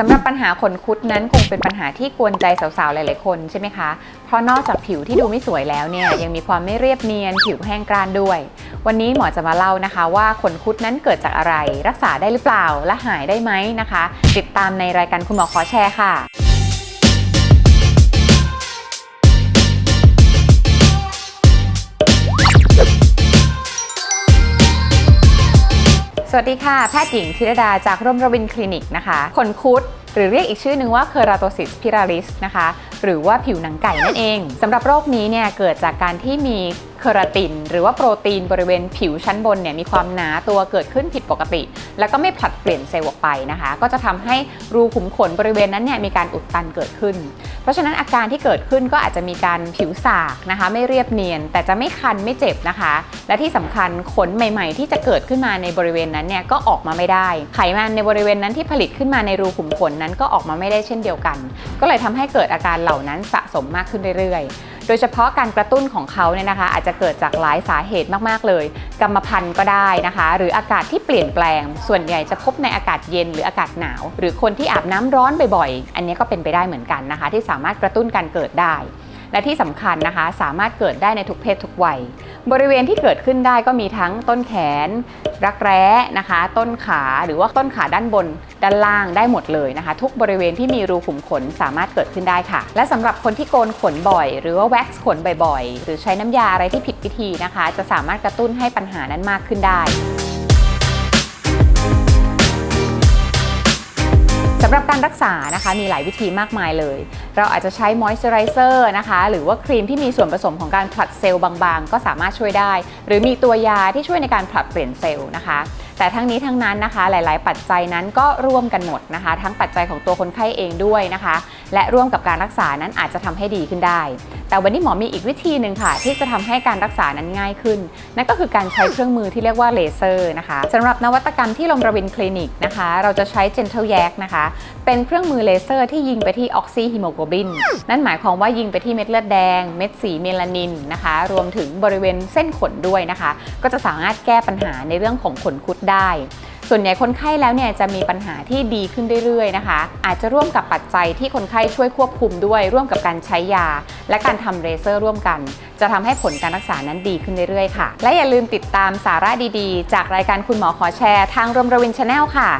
สำหรับปัญหาขนคุดนั้นคงเป็นปัญหาที่กวนใจสาวๆ หลายๆ คนใช่ไหมคะ เพราะนอกจากผิวที่ดูไม่สวยแล้วเนี่ยยังมีความไม่เรียบเนียน ผิวแห้งกร้านด้วย วันนี้หมอจะมาเล่านะคะว่าขนคุดนั้นเกิดจากอะไร รักษาได้หรือเปล่าและหายได้ไหมนะคะ ติดตามในรายการคุณหมอขอแชร์ค่ะ วัสดีค่ะ แพทย์หญิงธิรดาจากร่มระวินคลินิกนะคะขนคุดหรือเรียกอีกชื่อหนึ่งว่าเคราโตซิสพิราลิสนะคะ หรือว่าผิวหนังไก่นั่นเองสำหรับโรคนี้เนี่ยเกิดจากการที่มี เคราติน หรือว่าโปรตีนบริเวณผิวชั้นบนเนี่ยมีความหนาตัวเกิดขึ้นผิดปกติ แล้วก็ไม่ผลัดเปลี่ยนเซลล์ออกไปนะคะ ก็จะทำให้รูขุมขนบริเวณนั้นเนี่ยมีการอุดตันเกิดขึ้น เพราะฉะนั้นอาการที่เกิดขึ้นก็อาจจะมีการผิวสากนะคะ ไม่เรียบเนียน แต่จะไม่คันไม่เจ็บนะคะ และที่สำคัญขนใหม่ ๆ ที่จะเกิดขึ้นมาในบริเวณนั้นเนี่ยก็ออกมาไม่ได้ ไขมันในบริเวณนั้นที่ผลิตขึ้นมาในรูขุมขนนั้นก็ออกมาไม่ได้เช่นเดียวกัน ก็เลยทำให้เกิดอาการเหล่านั้นสะสมมากขึ้นเรื่อยๆ โดยเฉพาะการกระตุ้นของเขาเนี่ยนะคะ อาจจะเกิดจากหลายสาเหตุมากๆเลย กรรมพันธุ์ก็ได้นะคะ หรืออากาศที่เปลี่ยนแปลง ส่วนใหญ่จะพบในอากาศเย็นหรืออากาศหนาว หรือคนที่อาบน้ำร้อนบ่อยๆ อันนี้ก็เป็นไปได้เหมือนกันนะคะ ที่สามารถกระตุ้นการเกิดได้ และที่สำคัญนะคะ สามารถเกิดได้ในทุกเพศทุกวัย บริเวณที่เกิดขึ้นได้ก็มีทั้งต้นแขน รักแร้นะคะ ต้นขาหรือว่าต้นขาด้านบน ด้านล่างได้หมดเลยนะคะ ทุกบริเวณที่มีรูขุมขนสามารถเกิดขึ้นได้ค่ะ และสำหรับคนที่โกนขนบ่อย หรือว่าแว็กซ์ขนบ่อยๆ หรือใช้น้ำยาอะไรที่ผิดวิธีนะคะ จะสามารถกระตุ้นให้ปัญหานั้นมากขึ้นได้ สำหรับการรักษานะคะมีหลายวิธีมากมายเลย เราอาจจะใช้มอยส์เจอไรเซอร์นะคะหรือว่าครีมที่มีส่วนผสมของการผลัดเซลล์บางๆ ก็สามารถช่วยได้ หรือมีตัวยาที่ช่วยในการผลัดเปลี่ยนเซลล์นะคะ แต่ทั้งนี้ทั้งนั้นนะคะหลาย ๆ ปัจจัยนั้นก็ร่วมกันหมดนะคะ ทั้งปัจจัยของตัวคนไข้เองด้วยนะคะ และร่วมกับการรักษานั้นอาจจะทำให้ดีขึ้นได้ แต่วันนี้หมอมีอีกวิธีหนึ่งค่ะ ที่จะทำให้การรักษานั้นง่ายขึ้น นั่นก็คือการใช้เครื่องมือที่เรียกว่าเลเซอร์นะคะสำหรับนวัตกรรมที่ลมระวินคลินิกนะคะ เราจะใช้ Gentle Yak นะคะ เป็นเครื่องมือเลเซอร์ที่ยิงไปที่ออกซิฮิโมโกลบินนั่นหมายความว่ายิงไปที่เม็ดเลือดแดง เม็ดสีเมลานินนะคะ รวมถึงบริเวณเส้นขนด้วยนะคะ ก็จะสามารถแก้ปัญหาในเรื่องของขนคุดได้ ส่วนใหญ่คนไข้แล้วเนี่ยจะมีปัญหาที่ดีขึ้นเรื่อยๆนะคะ อาจจะร่วมกับปัจจัยที่คนไข้ช่วยควบคุมด้วย ร่วมกับการใช้ยา และการทำเลเซอร์ร่วมกัน จะทำให้ผลการรักษานั้นดีขึ้นเรื่อยๆค่ะ และอย่าลืมติดตามสาระดีๆ จากรายการคุณหมอขอแชร์ ทางรมรวินชาแนลค่ะ